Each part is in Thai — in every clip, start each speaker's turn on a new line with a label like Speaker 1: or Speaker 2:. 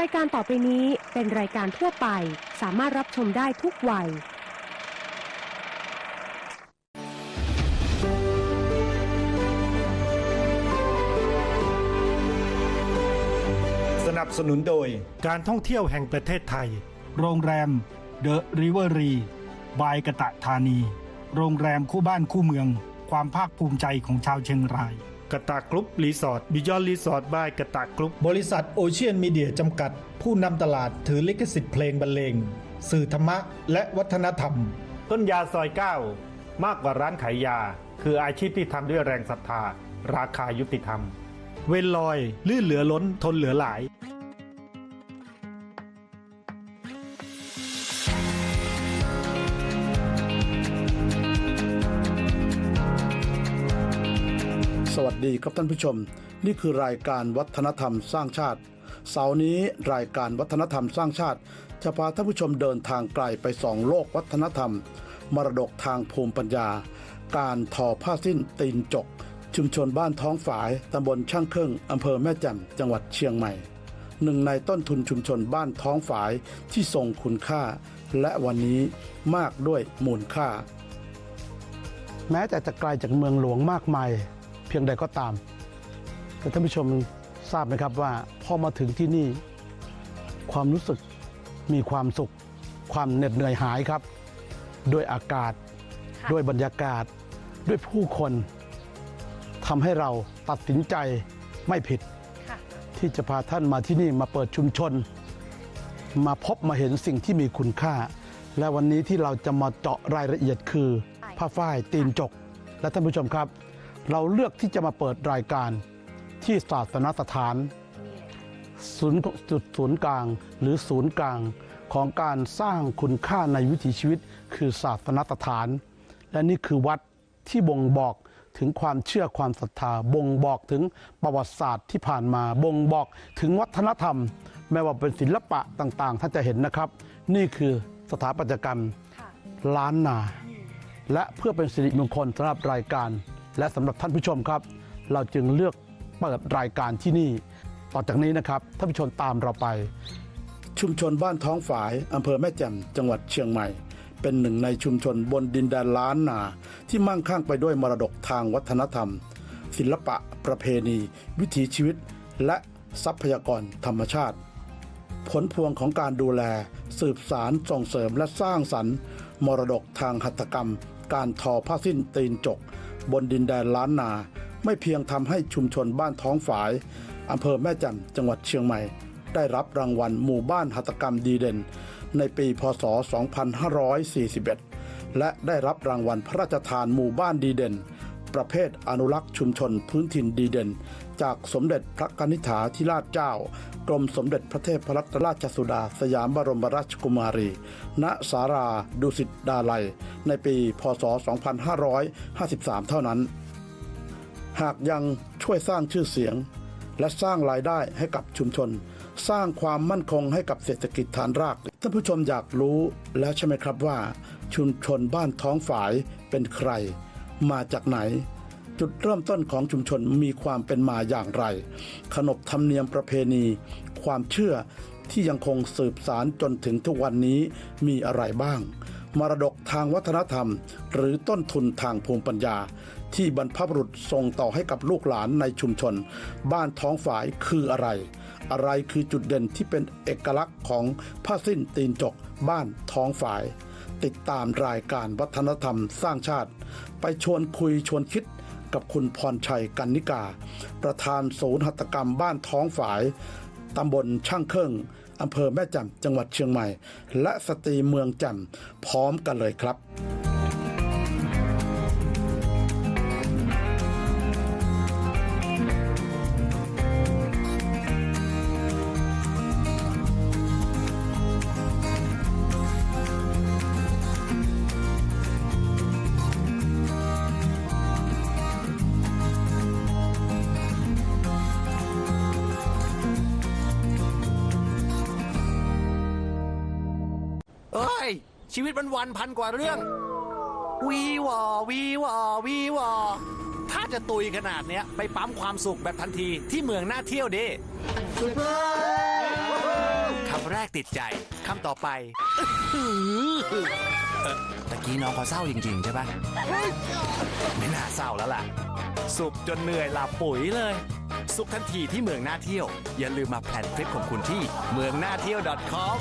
Speaker 1: รายการต่อไปนี้เป็นรายการทั่วไป สามารถรับชมได้ทุกวัย
Speaker 2: สนับสนุนโดย
Speaker 3: การท่องเที่ยวแห่งประเทศไทย โรงแรมเดอะริเวอรีบายกะตะธานี โรงแรมคู่บ้านคู่เมือง ความภาคภูมิใจของชาวเชียงราย กะตะกรุ๊ปรีสอร์ทบิยอนรีสอร์ทบายกะตะกรุ๊ป
Speaker 2: บริษัทโอเชียนมีเดียจำกัด ผู้นำตลาดถือลิขสิทธิ์เพลงบรรเลง สื่อธรรมะ และวัฒนธรรม
Speaker 3: ต้นยาซอย 9 มากกว่าร้านขายยา คืออาชีพที่ทำด้วยแรงศรัทธา ราคายุติธรรม เวนลอย ลื่นเหลือล้นทนเหลือหลาย
Speaker 4: สวัสดีครับท่านผู้ชม นี่คือรายการวัฒนธรรมสร้างชาติ เสาร์นี้รายการวัฒนธรรมสร้างชาติ จะพาท่านผู้ชมเดินทางไกลไปสองโลกวัฒนธรรม มรดกทางภูมิปัญญา การทอผ้าสิ้นตีนจก ชุมชนบ้านท้องฝายตำบลช่างเครื่องอำเภอแม่แจ่มจังหวัดเชียงใหม่ หนึ่งในต้นทุนชุมชนบ้านท้องฝายที่ทรงคุณค่า และวันนี้มากด้วยมูลค่า แม้แต่จะไกลจากเมืองหลวงมากมาย พียงใดก็ตาม แต่ท่านผู้ชมทราบไหมครับว่าพอมาถึงที่นี่ ความรู้สึกมีความสุข ความเหน็ดเหนื่อยหายครับ ด้วยอากาศ ด้วยบรรยากาศ ด้วยผู้คนทำให้เราตัดสินใจไม่ผิด ที่จะพาท่านมาที่นี่มาเปิดชุมชน มาพบมาเห็นสิ่งที่มีคุณค่า และวันนี้ที่เราจะมาเจาะรายละเอียดคือ ผ้าฝ้ายตีนจก และท่านผู้ชมครับ เราเลือกที่จะมาเปิดรายการที่ศาสนสถานศูนย์จุดศูนย์กลางหรือศูนย์กลางของการสร้างคุณค่าในวิถีชีวิต คือศาสนสถาน และนี่คือวัดที่บ่งบอกถึงความเชื่อความศรัทธา บ่งบอกถึงประวัติศาสตร์ที่ผ่านมา บ่งบอกถึงวัฒนธรรม แม้ว่าเป็นศิลปะต่างๆ ท่านจะเห็นนะครับ นี่คือสถาปัตยกรรมล้านนา และเพื่อเป็นสิริมงคลสำหรับรายการ และสำหรับท่านผู้ชมครับ เราจึงเลือกเปิดรายการที่นี่ ต่อจากนี้นะครับท่านผู้ชมตามเราไป ชุมชนบ้านท้องฝายอำเภอแม่แจ่มจังหวัดเชียงใหม่ เป็นหนึ่งในชุมชนบนดินแดนล้านนา ที่มั่งคั่งไปด้วยมรดกทางวัฒนธรรม ศิลปะ ประเพณี วิถีชีวิต และทรัพยากรธรรมชาติ ผลพวงของการดูแล สืบสารส่งเสริมและสร้างสรรค์ มรดกทางหัตถกรรม การทอผ้าสิ้นตีนจก บนดินแดนล้านนา ไม่เพียงทำให้ชุมชนบ้านท้องฝายอำเภอแม่แจ่มจังหวัดเชียงใหม่ ได้รับรางวัลหมู่บ้านหัตกรรมดีเด่น ในปีพศ 2541 และได้รับรางวัลพระราชทานหมู่บ้านดีเด่น ประเภทอนุรักษ์ชุมชนพื้นถิ่นดีเด่น จากสมเด็จพระกนิษฐาธิราชเจ้า กรมสมเด็จพระเทพรัตนราชสุดา สยามบรมราชกุมารี ณ สาราดุสิตดาลัย ในปีพศ 2553 เท่านั้น หากยังช่วยสร้างชื่อเสียง และสร้างรายได้ให้กับชุมชน สร้างความมั่นคงให้กับเศรษฐกิจฐานราก ท่านผู้ชมอยากรู้แล้วใช่ไหมครับว่า ชุมชนบ้านท้องฝายเป็นใคร มาจากไหน จุดเริ่มต้นของชุมชนมีความเป็นมาอย่างไร ขนบธรรมเนียมประเพณี ความเชื่อที่ยังคงสืบสารจนถึงทุกวันนี้มีอะไรบ้าง มรดกทางวัฒนธรรม หรือต้นทุนทางภูมิปัญญา ที่บรรพบุรุษส่งต่อให้กับลูกหลานในชุมชน บ้านท้องฝายคืออะไร อะไรคือจุดเด่นที่เป็นเอกลักษณ์ของผ้าสิ้นตีนจก บ้านท้องฝาย ติดตามรายการวัฒนธรรมสร้างชาติ ไปชวนคุยชวนคิด กับคุณพรชัยกันนิกา ประธานศูนย์หัตถกรรมบ้านท้องฝายตำบลช่างเครื่องอำเภอแม่แจ่มจังหวัดเชียงใหม่ และสตรีเมืองแจ่มพร้อมกันเลยครับ
Speaker 5: วิตมันวันพันกว่าเรื่อง วีวอวีวอวีวอถ้าจะตุยขนาดเนี้ย ไปปั๊มความสุขแบบทันทีที่เมืองน่าเที่ยวดิกติดใจคำต่อไปเออตะกี้น้องเขาเศร้าจริง ๆ ใช่ปะไม่น่าเศร้าแล้วล่ะ สุขจนเหนื่อยหลับปุ๋ยเลย สุขทันทีที่เมืองน่าเที่ยว อย่าลืมมาแพลนทริปของคุณที่เมืองน่าเที่ยว .com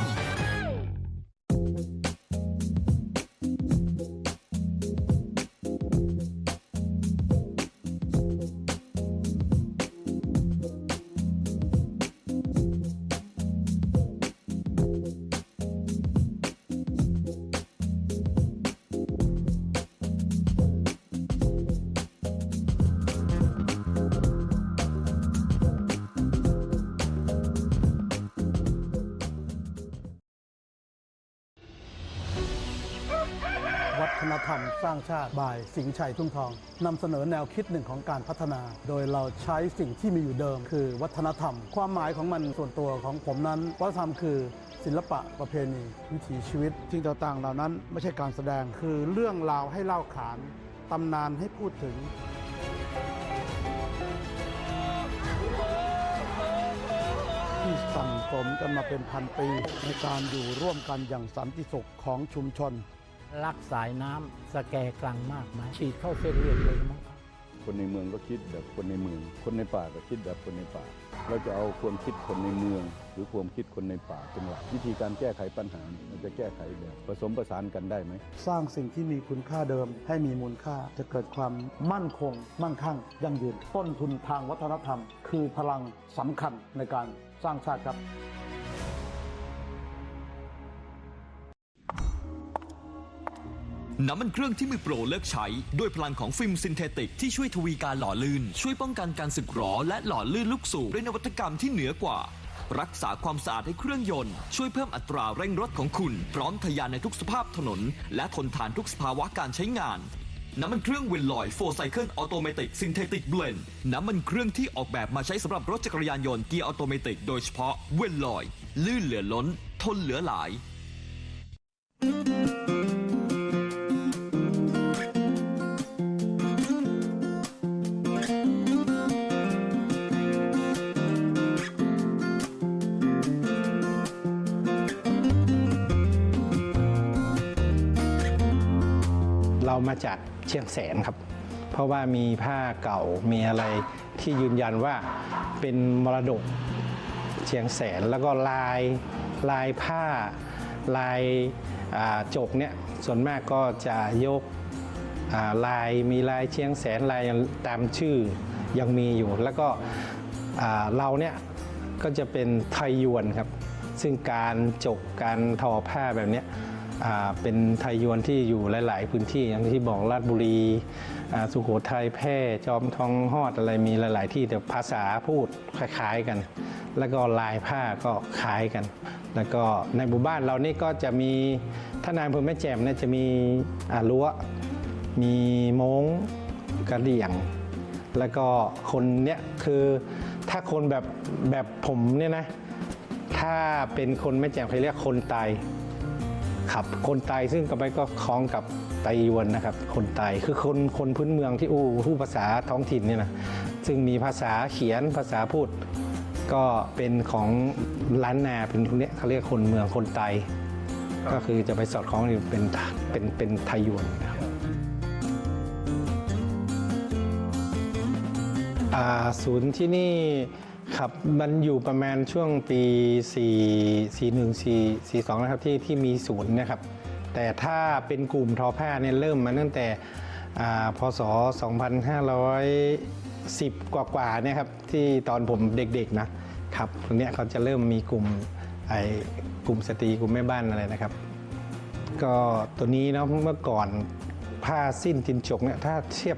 Speaker 4: ฒนธรรมสร้างชาติบ่ายสิงห์ชัยทุ่งทองนำเสนอแนวคิดหนึ่งของการพัฒนา โดยเราใช้สิ่งที่มีอยู่เดิม คือวัฒนธรรม ความหมายของมันส่วนตัวของผมนั้น วัฒนธรรมคือศิลปะประเพณี วิถีชีวิตสิ่งต่างๆ เหล่านั้นไม่ใช่การแสดงคือเรื่องราวให้เล่าขานตำนานให้พูดถึงที่สั่งสมกันมาเป็นพันปีในการอยู่ร่วมกันอย่างสันติสุขของชุมชน
Speaker 6: ลักสายน้ำสแกกลังมากไหมฉีดเข้าเส้นเลือดเลยมั้งครับ
Speaker 7: คนในเมืองก็คิดแบบคนในเมือง คนในป่าก็คิดแบบคนในป่า เราจะเอาความคิดคนในเมือง หรือความคิดคนในป่าเป็นหลักวิธีการแก้ไขปัญหามันจะแก้ไขแบบผสมประสานกันได้ไหม
Speaker 4: สร้างสิ่งที่มีคุณค่าเดิม ให้มีมูลค่าจะเกิดความมั่นคง มั่งคั่งยั่งยืนต้นทุนทางวัฒนธรรม คือพลังสำคัญในการสร้างชาติครับ
Speaker 8: น้ำมันเครื่องที่มือโปรเลิกใช้ ด้วยพลังของฟิล์มซินเทติกที่ช่วยทวีการหล่อลื่น ช่วยป้องกันการสึกหรอและหล่อลื่นลูกสูบด้วยนวัตกรรมที่เหนือกว่า รักษาความสะอาดให้เครื่องยนต์ ช่วยเพิ่มอัตราเร่งรถของคุณ พร้อมทะยานในทุกสภาพถนน และทนทานทุกสภาวะการใช้งานน้ำมันเครื่องเวนลอยโฟไซเคิลออโตเมติกซินเทติกเบลนน้ำมันเครื่องที่ออกแบบมาใช้สำหรับรถจักรยานยนต์เกียร์ออโตเมติกโดยเฉพาะเวนลอย ลื่นเหลือล้น ทนเหลือหลาย
Speaker 9: เรามาจากเชียงแสนครับ เพราะว่ามีผ้าเก่ามีอะไรที่ยืนยันว่าเป็นมรดกเชียงแสนแล้วก็ลายลายผ้าลายจกเนี่ยส่วนมากก็จะยกลายมีลายเชียงแสนลายตามชื่อยังมีอยู่ แล้วก็เราเนี่ยก็จะเป็นไทยยวนครับ ซึ่งการจกการทอผ้าแบบเนี้ย เป็นไทยยวนที่อยู่หลาย ๆ พื้นที่อย่างที่บอกราชบุรีสุโขทัยแพร่จอมทองฮอดอะไรมีหลาย ๆ ที่แต่ภาษาพูดคล้าย ๆ กัน แล้วก็ลายผ้าก็คล้ายกัน แล้วก็ในหมู่บ้านเรานี่ก็จะมีท่านนายอำเภอแม่แจ่มเนี่ยจะมีอ่ารั้วมีมงกระเดี่ยง แล้วก็คนเนี่ยคือถ้าคนแบบแบบผมเนี่ยนะ ถ้าเป็นคนแม่แจ่มเขาเรียกคนไต รับ คนไตซึ่งก็ไปก็คล้องกับไตยวนนะครับ คนไตคือคนคนพื้นเมืองที่อู้ผู้ภาษาท้องถิ่นเนี่ยนะซึ่งมีภาษาเขียนภาษาพูด ก็เป็นของล้านนาเป็นพวกเนี้ยเขาเรียกคนเมืองคนไต ก็คือจะไปสอดคล้องเป็นเป็นเป็นไทยวนนะครับศูนย์ที่นี่ ครับมันอยู่ประมาณช่วงปี 4 41 4 42นะครับที่ที่มีศูนย์นะครับ แต่ถ้าเป็นกลุ่มทอผ้าเนี่ยเริ่มมาตั้งแต่อ่าพศ 2510 กว่าๆเนี่ยครับที่ตอนผมเด็กๆนะครับตรงเนี้ยเขาจะเริ่มมีกลุ่มไอ้กลุ่มสตรีกลุ่มแม่บ้านอะไรนะครับ ก็ตัวนี้เนาะเมื่อก่อนผ้าสิ้นจินจกเนี่ยถ้าเทียบ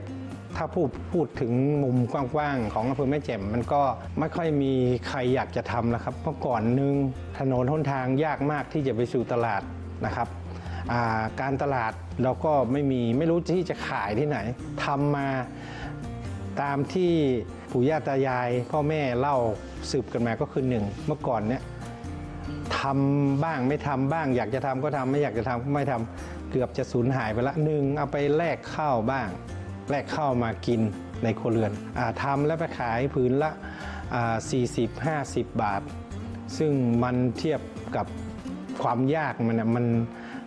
Speaker 9: ถ้าพูดพูดถึงมุมกว้างๆ ของอำเภอแม่แจ่มมันก็ไม่ค่อยมีใครอยากจะทำแล้วครับเมื่อก่อนหนึงถนนหนทางยากมากที่จะไปสู่ตลาดนะครับาการตลาดเราก็ไม่มีไม่รู้ที่จะขายที่ไหนทำมาตามที่ปู่ย่าตายาย พ่อแม่เล่าสืบกันมาก็คือหนึ่งเมื่อก่อนเนี่ยทำบ้างไม่ทำบ้าง อยากจะทำก็ทำไม่อยากจะทำก็ไม่ทำเกือบจะสูญหายไปละหนึ่งเอาไปแลกข้าวบ้าง แลกข้ามากินในครัวเรือนอทำแล้วไปขายผืนละ 40 50 บาท ซึ่งมันเทียบกับความยากมันน่ะมัน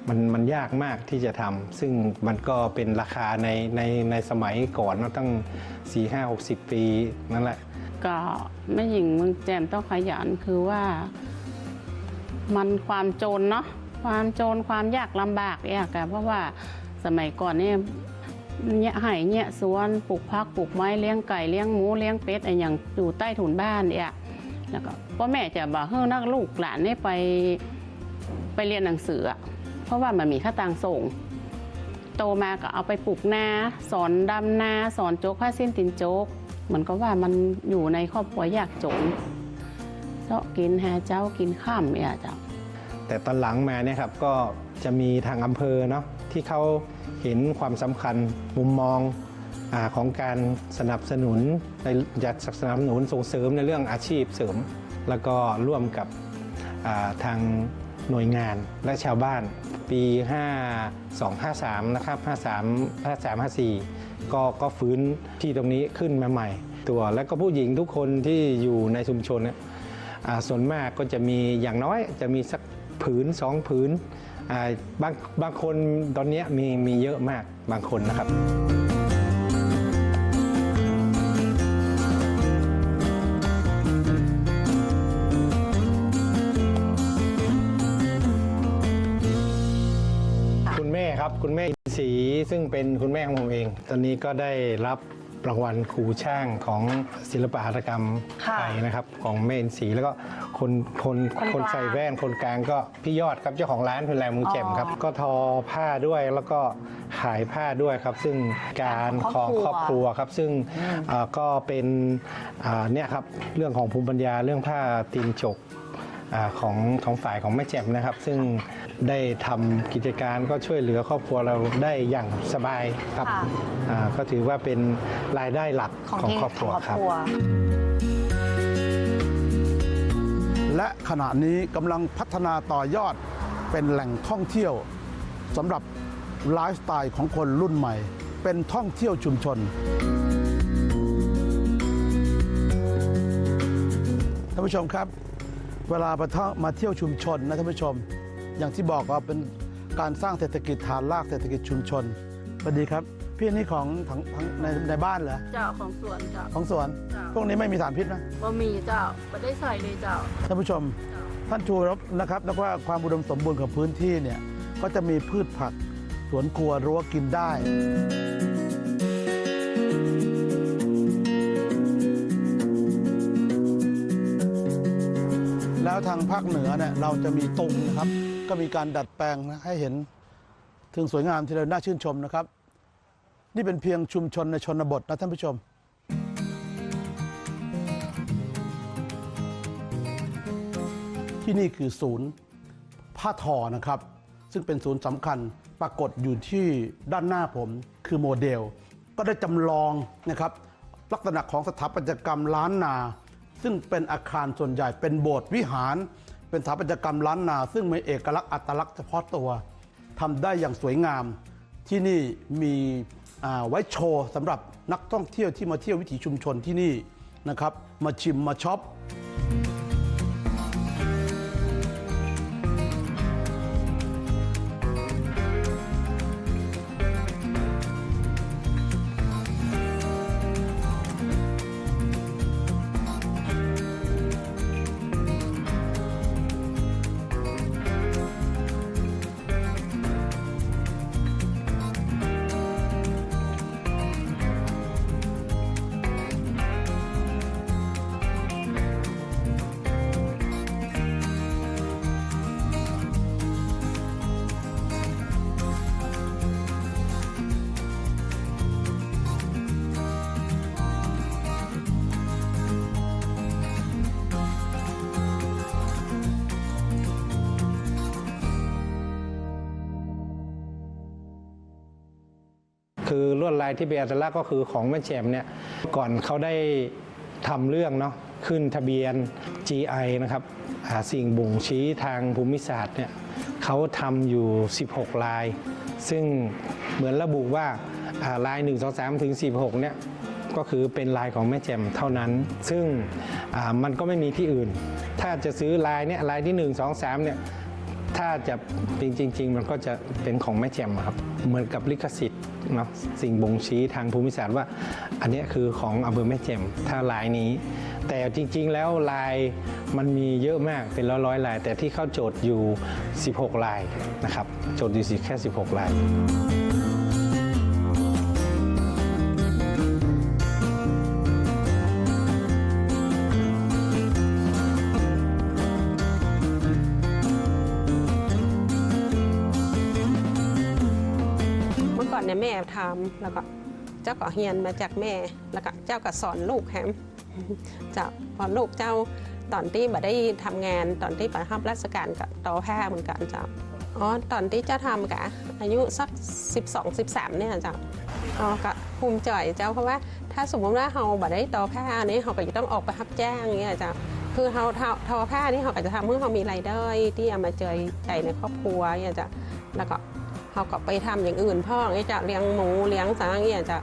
Speaker 9: มันมันยากมากที่จะทำซึ่งมันก็เป็นราคาในในในสมัยก่อนเนอะตั้ง 4 5 60 ปีนั่นแหละ
Speaker 10: ก็แม่หญิงเมืองแจ่มต้องขยันคือว่า มันความโจรเนาะความโจรความยากลำบากเนี่ยค่ะเพราะว่าสมัยก่อนเนี่ย เนี่ยไห่เนี่ยสวนปลูกพักปลูกไม้เลี้ยงไก่เลี้ยงหมูเลี้ยงเป็ดอะไรอย่างอยู่ใต้ถุนบ้านเนี่ยแล้วก็พ่อแม่จะบอกให้นักลูกหลานเนี่ยไปไปเรียนหนังสืออะเพราะว่ามันมีค่าตังค์ส่ง โตมาก็เอาไปปลูกนาสอนดำนาสอนโจ๊กผ้าสิ้นตินโจ๊กเหมือนกับว่ามันอยู่ในครอบครัวยากจนเจาะกินหาเจ้ากินข้ามเนี่ยจ้ะ
Speaker 9: แต่ตอนหลังมาเนี่ยครับก็จะมีทางอำเภอเนาะ ที่เขาเห็นความสำคัญมุมมองอของการสนับสนุนในจัดสนับสนุนส่งเสริมในเรื่องอาชีพเสริม แล้วก็ร่วมกับทางหน่วยงานและชาวบ้านปี 5253 นะครับ 53 53 54 ก็ก็ฟื้นที่ตรงนี้ขึ้นมาใหม่ ตัวแล้วก็ผู้หญิงทุกคนที่อยู่ในชุมชนเนี่ยส่วนมากก็จะมีอย่างน้อยจะมีสักผืนสองผืน บางบางคนตอนนี้มีมีเยอะมากบางคนนะครับคุณแม่ครับคุณแม่อินศรีซึ่งเป็นคุณแม่ของผมเอง ตอนนี้ก็ได้รับรางวัลครูช่างของศิลปหัตถกรรมไทยนะครับ ของแม่อินศรีแล้วก็ คนคนคนใส่แว่นคนกลางก็พี่ยอดครับเจ้าของร้านเพลแรงมือแจ่มครับ ก็ทอผ้าด้วยแล้วก็ขายผ้าด้วยครับ ซึ่งการของครอบครัวครับ ซึ่งเอ่อก็เป็นอ่าเนี่ยครับเรื่องของภูมิปัญญาเรื่องผ้าตีนจกอาของของฝ่ายของแม่แจ่มนะครับ ซึ่งได้ทำกิจการก็ช่วยเหลือครอบครัวเราได้อย่างสบายครับ
Speaker 11: ค่ะ
Speaker 9: อ่าก็ถือว่าเป็นรายได้หลัก
Speaker 11: ของ
Speaker 9: ของ
Speaker 11: ที่
Speaker 9: ครอบครัว
Speaker 11: ของ
Speaker 9: ครับ
Speaker 4: และขณะนี้กำลังพัฒนาต่อยอดเป็นแหล่งท่องเที่ยวสำหรับไลฟ์สไตล์ของคนรุ่นใหม่ เป็นท่องเที่ยวชุมชนท่านผู้ชมครับ เวลามาท่องมาเที่ยวชุมชนนะท่านผู้ชม อย่างที่บอกว่าเป็นการสร้างเศรษฐกิจฐานรากเศรษฐกิจชุมชนสวัสดีครับ พี่อันนี่ของทางทางในในบ้านเหรอ
Speaker 10: เจ้าของสวนเจ้า
Speaker 4: ของสวน พวกนี้ไม่มีสารพิษนะ
Speaker 10: บะหมี่เจ้าไม่ได้ใส่เลยเจ้า
Speaker 4: ท่านผู้ชม ท่านชูรบนะครับแล้วว่าความอุดมสมบูรณ์ของพื้นที่เนี่ยก็จะมีพืชผักสวนครัวรั้วกินได้ แล้วทางภาคเหนือเนี่ยเราจะมีตุงนะครับ ก็มีการดัดแปลงนะให้เห็นถึงสวยงามที่เราน่าชื่นชมนะครับ นี่เป็นเพียงชุมชนในชนบทนะท่านผู้ชม ที่นี่คือศูนย์ผ้าทอนะครับ ซึ่งเป็นศูนย์สำคัญปรากฏอยู่ที่ด้านหน้าผมคือโมเดล ก็ได้จำลองนะครับลักษณะของสถาปัตยกรรมล้านนา ซึ่งเป็นอาคารส่วนใหญ่เป็นโบสถ์วิหาร เป็นสถาปัตยกรรมล้านนา ซึ่งมีเอกลักษณ์อัตลักษณ์เฉพาะตัวทำได้อย่างสวยงาม ที่นี่มีอ่าไว้โชว์สำหรับนักท่องเที่ยวที่มาเที่ยววิถีชุมชนที่นี่นะครับ มาชิมมาช็อป
Speaker 9: คือลวดลายที่เป็นอัตลักษณ์ก็คือของแม่แจ่มเนี่ยก่อนเขาได้ทำเรื่องเนาะขึ้นทะเบียน GI นะครับสิ่งบ่งชี้ทางภูมิศาสตร์เนี่ยเขาทำอยู่ 16 ลาย ซึ่งเหมือนระบุว่าอ่าลาย 1 2 3 ถึง46เนี่ยก็คือเป็นลายของแม่แจ่มเท่านั้น ซึ่งมันก็ไม่มีที่อื่น ถ้าจะซื้อลายเนี่ยลายที่ 1 2 3 เนี่ย ถ้าจะเป็นจริง ๆ มันก็จะเป็นของแม่แจ่มครับ เหมือนกับลิขสิทธิ์เนาะสิ่งบ่งชี้ทางภูมิศาสตร์ว่า อันนี้คือของอำเภอแม่แจ่มถ้าลายนี้ แต่จริง ๆ แล้วลายมันมีเยอะมากเป็นร้อยๆลาย แต่ที่เข้าโจทย์อยู่ 16 ลายนะครับ โจทย์อยู่สิแค่ 16 ลาย
Speaker 11: เนี่ยแม่ทำแล้วก็เจ้าก็เฮียนมาจากแม่ แล้วก็เจ้าก็สอนลูกแฮมเจ้าพอลูกเจ้าตอนที่บ่ได้ทำงานตอนที่ไปรับราชการกับต่อผ้าเหมือนกันเจ้าอ๋อตอนที่เจ้าทำกะอายุสัก 12 13เนี่ยจ้าอ๋อก็ภูมิใจเจ้าเพราะว่าถ้าสมมติว่าเราบ่ได้ต่อผ้านี่เราก็จะต้องออกไปรับจ้างอย่างเงี้ยจ้าคือเราทอทอผ้านี่เราก็จะทำเมื่อเรามีรายได้ที่เอามาเจยใจในครอบครัวเนี่ยจ้าแล้วก็ เขาก็ไปทำอย่างอื่นพ่ออย่างเงี้ยจะเลี้ยงหมูเลี้ยงสังอย่างเงี้ยจะ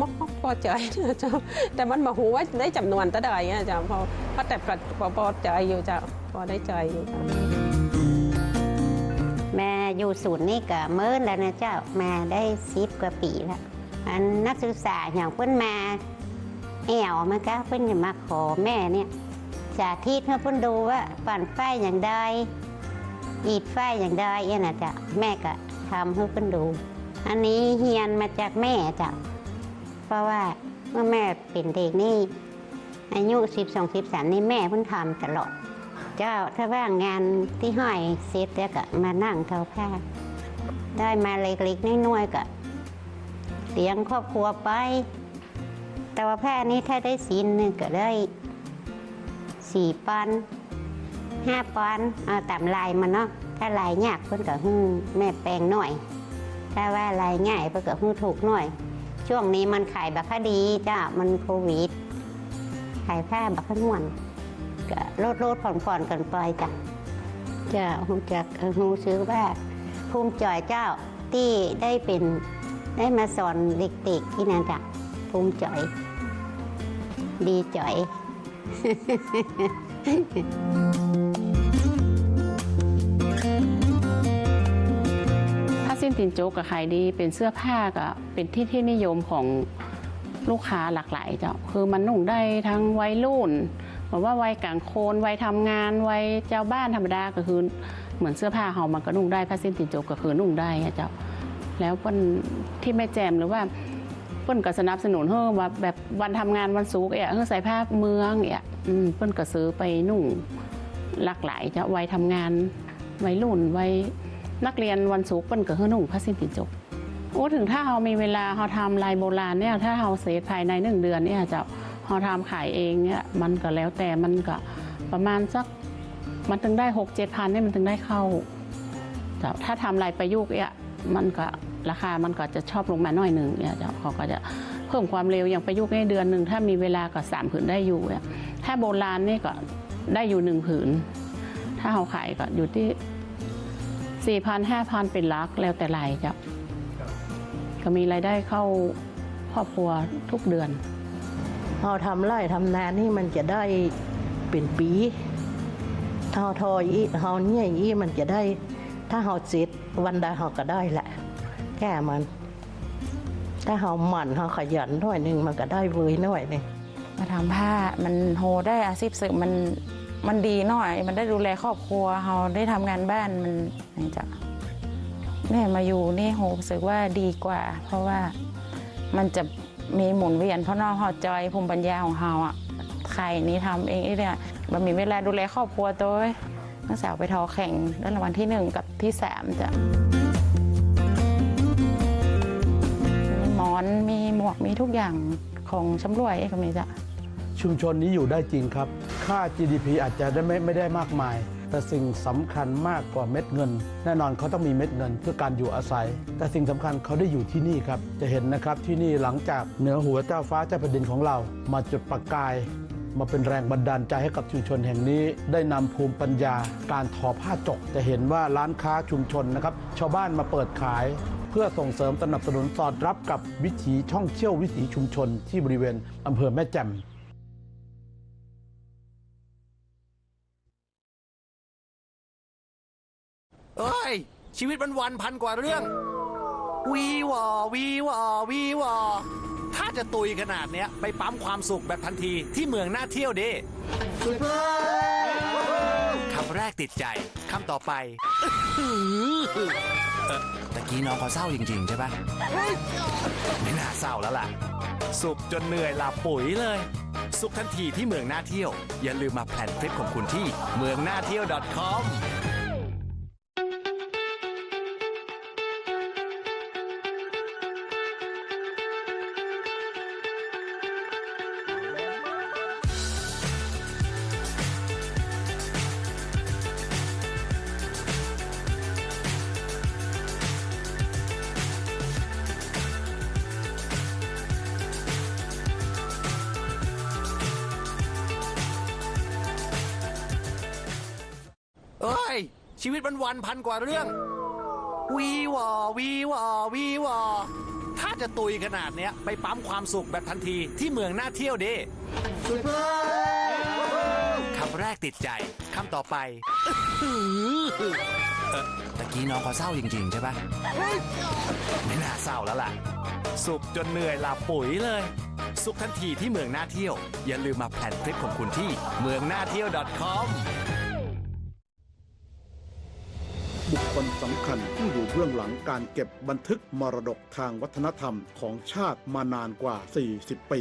Speaker 11: มกมกพอใจเนี่ยจะแต่มันมาหูว่าได้จำนวนตะใดเงี้ยจะพอพอแต่ก็พอพอใจอยู่จะพอได้ใจอยู่จ้ะ
Speaker 12: แม่อยู่ศูนย์นี่ก็เมินแล้วนะเจ้าแม่ได้สิบกว่าปีแล้วอันนักศึกษาอย่างเพิ่นมาแอวมันก็เพิ่นจะมาขอแม่เนี่ยสาธิตให้เพิ่นดูว่าปั่นไฟอย่างใด อีดไฟอย่างใดเนี่ยนะจ๊ะแม่ก็ทำให้เพิ่นดู อันนี้เฮียนมาจากแม่จ้ะเพราะว่าเมื่อแม่เป็นเด็กนี่อายุ12 13นี่แม่เพิ่นทำตลอด เจ้าถ้าว่างงานที่ห้อยเสร็จแล้วก็มานั่งเทาผ้า ได้มาเล็กๆน้อยๆก็เลี้ยงครอบครัวไป แต่ว่าผ้านี้ถ้าได้สินหนึ่งก็ได้สี่ปัน ห้าปันเอาตามลายมันเนาะถ้าลายยากเพิ่นก็ฮื้อแม่แปลงหน่อย ถ้าว่าลายง่ายเพิ่นก็ฮื้อถูกหน่อย ช่วงนี้มันขายบักคดีจ้ามันโควิดขายผ้าบักขม่วนก็ลดลดผ่อนผ่อนกันไปจ้ะจะหูจักหูซื้อว่าภูมิใจเจ้าที่ได้เป็นได้มาสอนเด็กๆที่นั่นจ้ะภูมิใจดีใจ
Speaker 10: ผ้ สิ้นตินโจกกับขายดีเป็นเสื้อผ้าก็เป็นที่ที่นิยมของลูกค้าหลากหลายเจ้าคือมันนุ่งได้ทั้งวัยรุ่นแบบว่าวัยกลางคนวัยทำงานวัยเจ้าบ้านธรรมดาก็คือเหมือนเสื้อผ้าเฮามันก็นุ่งได้ผ้าสิ้นตินโจกก็คือนุ่งได้เจ้าแล้วเปิ้นที่แม่แจมหรือว่าเปิ้นก็สนับสนุนเฮ้อว่าแบบวันทำงานวันศุกร์เอะเฮ้อใส่ผ้าเมืองเอะอืมเปิ้นก็ซื้อไปนุ่งหลากหลายเจ้าวัยทำงานวัยรุ่นวัย นักเรียนวันศุกร์เปิ้นก็คือนุ่งผ้าสิ้นติจกโอ้ถึงถ้าเรามีเวลาเราทำลายโบราณเนี่ยถ้าเราเสร็จภายในหนึ่งเดือนเนี่ยจะเราทำขายเองเนี่ยมันก็แล้วแต่มันก็ประมาณสักมันถึงได้หกเจ็ดพันเนี่ยมันถึงได้เข้าแต่ถ้าทำลายประยุกต์เนี่ยมันก็ราคามันก็จะชอบลงมาหน่อยหนึ่งเนี่ยเขาก็จะเพิ่มความเร็วอย่างประยุกต์ในเดือนหนึ่งถ้ามีเวลาก็สามผืนได้อยู่เนี่ยถ้าโบราณนี่ก็ได้อยู่หนึ่งผืน ถ้าเราขายก็อยู่ที่ สี่พันห้าพันเป็นหลักแล้วแต่รายจ้ะก็มีรายได้เข้าครอบครัวทุกเดือน
Speaker 13: เราทำไร่ทำนานี่มันจะได้เป็นปีถ้าเราทออีเราเนี่ยอีมันจะได้ ถ้าเราเสร็จวันใดเราก็ได้แหละแค่มัน ถ้าเราหมั่นเราขยันหน่อยหนึ่งมันก็ได้เวยหน่อยหนึง
Speaker 14: มาทำผ้ามันโฮได้อาชีพเสริมมัน มันดีหน่อย มันได้ดูแลครอบครัวเราได้ทำงานบ้านมันนี่จะเนี่ยมาอยู่นี่โฮรู้สึกว่าดีกว่า เพราะว่ามันจะมีหมุนเวียนเพราะนอกหอจอยภูมิปัญญาของเราอะใครนี่ทำเองไอ้เนี่ยมันมีเวลาดูแลครอบครัวตัวเว้ยนักสาวไปทอแข่งได้รางวัลที่หนึ่งกับที่สามจ้ะมีหมอนมีหมวกมีทุกอย่างของชำรวยไอ้ก็มีจ้ะ
Speaker 4: ชุมชนนี้อยู่ได้จริงครับ ค่า GDP อาจจะได้ไม่ไม่ได้มากมาย แต่สิ่งสำคัญมากกว่าเม็ดเงิน แน่นอนเขาต้องมีเม็ดเงินเพื่อการอยู่อาศัย แต่สิ่งสำคัญเขาได้อยู่ที่นี่ครับ จะเห็นนะครับที่นี่หลังจากเหนือหัวเจ้าฟ้าเจ้าแผ่นดินของเรา มาจุดประกายมาเป็นแรงบันดาลใจให้กับชุมชนแห่งนี้ ได้นำภูมิปัญญา การทอผ้าจกจะเห็นว่าร้านค้าชุมชนนะครับชาวบ้านมาเปิดขาย เพื่อส่งเสริมสนับสนุนสอดรับกับวิถีช่องเชี่ยววิถีชุมชนที่บริเวณอำเภอแม่แจ่ม
Speaker 5: ชีวิตมันวันพันกว่าเรื่อง วีวอวีวอวีวอถ้าจะตุยขนาดเนี้ย ไปปั๊มความสุขแบบทันทีที่เมืองน่าเที่ยวดิคำแรกติดใจคำต่อไปเออตะกี้น้องเขาเศร้าจริง ๆ ใช่ปะไม่น่าเศร้าแล้วล่ะ สุขจนเหนื่อยหลับปุ๋ยเลย สุขทันทีที่เมืองน่าเที่ยว อย่าลืมมาแพลนทริปของคุณที่เมืองน่าเที่ยว .com ชีวิตมันวันพันกว่าเรื่อง วีวอวีวอวีวอถ้าจะตุยขนาดเนี้ย ไปปั๊มความสุขแบบทันทีที่เมืองน่าเที่ยวดิคำแรกติดใจคำต่อไปเออตะกี้น้องเขาเศร้าจริง ๆ ใช่ปะไม่น่าเศร้าแล้วล่ะ สุขจนเหนื่อยหลับปุ๋ยเลย สุขทันทีที่เมืองน่าเที่ยว อย่าลืมมาแพลนทริปของคุณที่เมืองน่าเที่ยว .com
Speaker 4: บุคคลสำคัญที่อยู่เบื้องหลังการเก็บบันทึกมรดกทางวัฒนธรรมของชาติมานานกว่า 40 ปี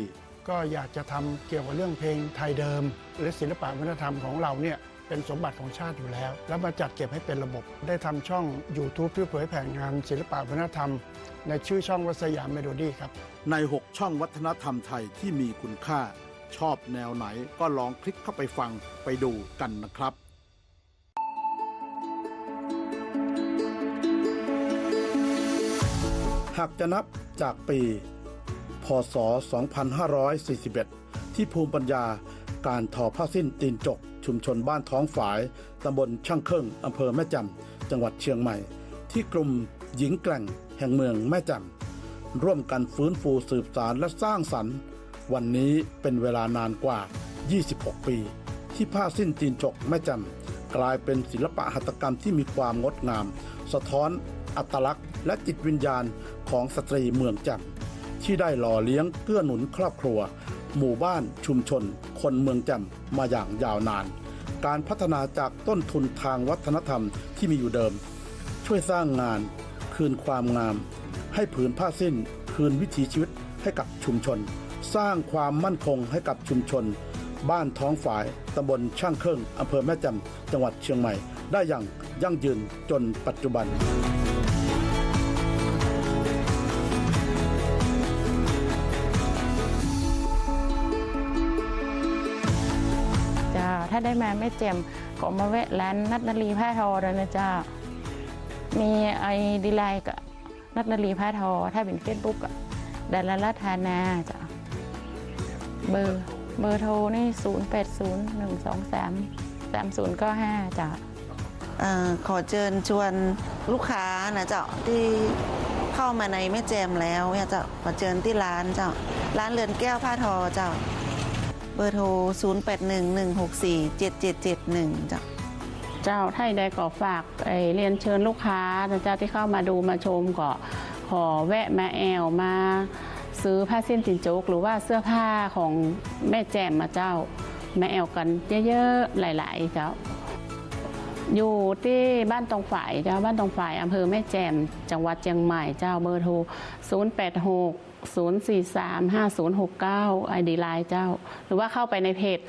Speaker 15: ก็อยากจะทำเกี่ยวกับเรื่องเพลงไทยเดิม และศิลปะวัฒนธรรมของเราเนี่ยเป็นสมบัติของชาติอยู่แล้ว แล้วมาจัดเก็บให้เป็นระบบ ได้ทำช่อง YouTube เพื่อเผยแผ่งานศิลปะวัฒนธรรม ในชื่อช่องวัสยามเมโลดี้ครับ
Speaker 4: ใน 6 ช่องวัฒนธรรมไทยที่มีคุณค่า ชอบแนวไหนก็ลองคลิกเข้าไปฟังไปดูกันนะครับ หากจะนับจากปี พศ 2541 ที่ภูมิปัญญาการทอผ้าสิ้นตีนจก ชุมชนบ้านท้องฝาย ตำบลช่างเครื่องอำเภอแม่จำจังหวัดเชียงใหม่ ที่กลุ่มหญิงแกร่งแห่งเมืองแม่จำร่วมกันฟื้นฟูสืบสารและสร้างสรรค์ วันนี้เป็นเวลานานกว่า 26 ปี ที่ผ้าสิ้นตีนจกแม่จำกลายเป็นศิลปะหัตถกรรมที่มีความงดงาม สะท้อน อัตลักษณ์ และจิตวิญญาณของสตรีเมืองจันทร์ที่ได้หล่อเลี้ยงเกื้อหนุนครอบครัว หมู่บ้านชุมชน คนเมืองจำมาอย่างยาวนาน การพัฒนาจากต้นทุนทางวัฒนธรรมที่มีอยู่เดิม ช่วยสร้างงาน คืนความงาม ให้ผืนผ้าสิ้น คืนวิถีชีวิตให้กับชุมชน สร้างความมั่นคงให้กับชุมชน บ้านท้องฝ่ายตำบลช่างเครื่องอำเภอแม่จำจังหวัดเชียงใหม่ ได้อย่างยั่งยืนจนปัจจุบัน
Speaker 14: ถ้าได้มาไม่เจมก็มาแวะร้านนัดนาลีผ้าทอเลยนะเจ้า มีไอดีไลน์กับนัดนาลีผ้าทอ ถ้าเป็นเฟซบุ๊กอะดาราลธานาจ้ะเบอร์เบอร์โทรนี่ 0 8 0 1 2 3 3 0 9 5จ้ะ
Speaker 16: เอ่อขอเชิญชวนลูกค้านะเจ้าที่เข้ามาในแม่แจมแล้วเนี่ยเจ้าขอเชิญที่ร้านเจ้าร้านเรือนแก้วผ้าทอเจ้า เบอร์โทร 0811647771เจ้า
Speaker 10: เจ้าไทยใดก็ฝากไอเรียนเชิญลูกค้านเจ้าที่เข้ามาดูมาชมก็ขอแวะมาแอวมา ซื้อผ้าเส้นตินโจก หรือว่าเสื้อผ้าของแม่แจมมาเจ้ามาแอวกันเยอะๆหลายๆเจ้าอยู่ที่บ้านตรงฝ่ายเจ้าบ้านตรงฝ่ายอำเภอแม่แจ่มจังหวัดเชียงใหม่เจ้าเบอร์โทร 086 043 5069ไอดีไลน์เจ้า หรือว่าเข้าไปในเพจ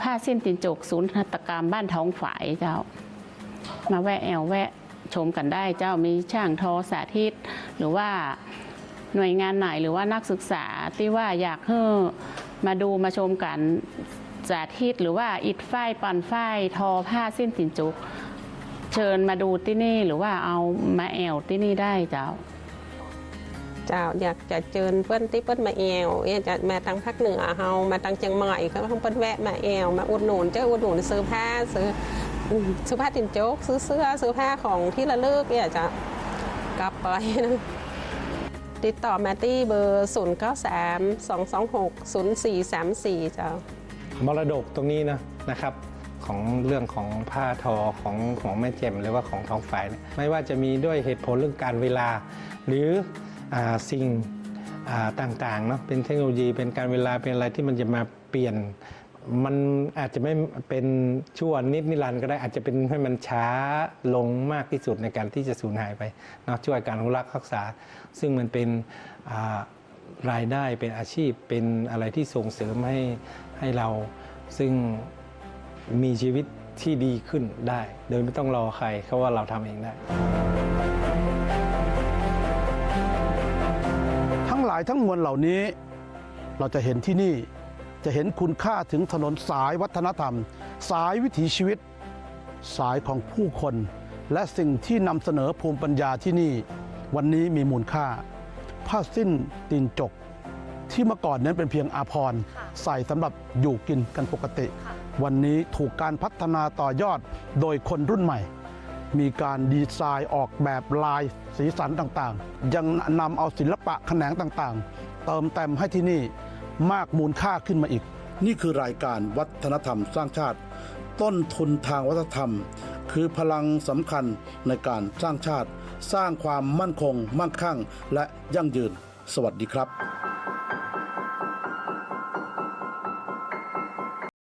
Speaker 10: ผ้าสิ้นตินจกศูนย์หัตถกรรมบ้านท้องฝายเจ้า มาแวะแอวแวะชมกันได้เจ้ามีช่างทอสาธิต หรือว่าหน่วยงานไหนหรือว่านักศึกษาที่ว่าอยากให้มาดูมาชมกันสาธิต หรือว่าอิดฝ้ายปันฝ้ายทอผ้าสิ้นตินจุก เชิญมาดูที่นี่หรือว่าเอามาแอวที่นี่ได้เจ้า
Speaker 11: เจ้าอยากจะเชิญเพื่อนที่เปิ้นมาแอวเอ๊ะจะมาทางภาคเหนือเฮามาทางเชียงใหม่เขาเปิ้นแวะมาแอวมาอุดหนุนเจ้าอุดหนุนซื้อผ้าซื้อซื้อผ้าติ่นโจ๊กซื้อเสื้อซื้อผ้าของที่ระลึกเนี่ยจะกลับไปนะติดต่อมาที่เบอร์ 0 9 3 2 2 6 0 4 3 4 เจ้า
Speaker 9: มรดกตรงนี้นะนะครับของเรื่องของผ้าทอของของแม่แจ่มหรือว่าของทองฝายไม่ว่าจะมีด้วยเหตุผลเรื่องการเวลา หรือ สิ่งต่างๆเนาะเป็นเทคโนโลยีเป็นการเวลาเป็นอะไรที่มันจะมาเปลี่ยน มันอาจจะไม่เป็นชั่วนิดนิรันดร์ก็ได้อาจจะเป็นให้มันช้าลงมากที่สุดในการที่จะสูญหายไปเนาะช่วยการอนุรักษ์รักษา ซึ่งมันเป็นรายได้เป็นอาชีพเป็นอะไรที่ส่งเสริมให้ให้เรา ซึ่งมีชีวิตที่ดีขึ้นได้ โดยไม่ต้องรอใครเพราะว่าเราทำเองได้า
Speaker 4: ยทั้งมวลเหล่านี้ เราจะเห็นที่นี่จะเห็นคุณค่าถึงถนนสายวัฒนธรรม สายวิถีชีวิต สายของผู้คน และสิ่งที่นำเสนอภูมิปัญญาที่นี่ วันนี้มีมูลค่า ผ้าสิ้นตีนจก ที่เมื่อก่อนนั้นเป็นเพียงอาภรณ์ใส่สำหรับอยู่กินกันปกติ วันนี้ถูกการพัฒนาต่อยอดโดยคนรุ่นใหม่ มีการดีไซน์ออกแบบลายสีสันต่างๆ ยังนำเอาศิลปะแขนงต่างๆ เติมเต็มให้ที่นี่มากมูลค่าขึ้นมาอีก นี่คือรายการวัฒนธรรมสร้างชาติ ต้นทุนทางวัฒนธรรม คือพลังสำคัญในการสร้างชาติ สร้างความมั่นคง มั่งคั่ง และยั่งยืน สวัสดีครับ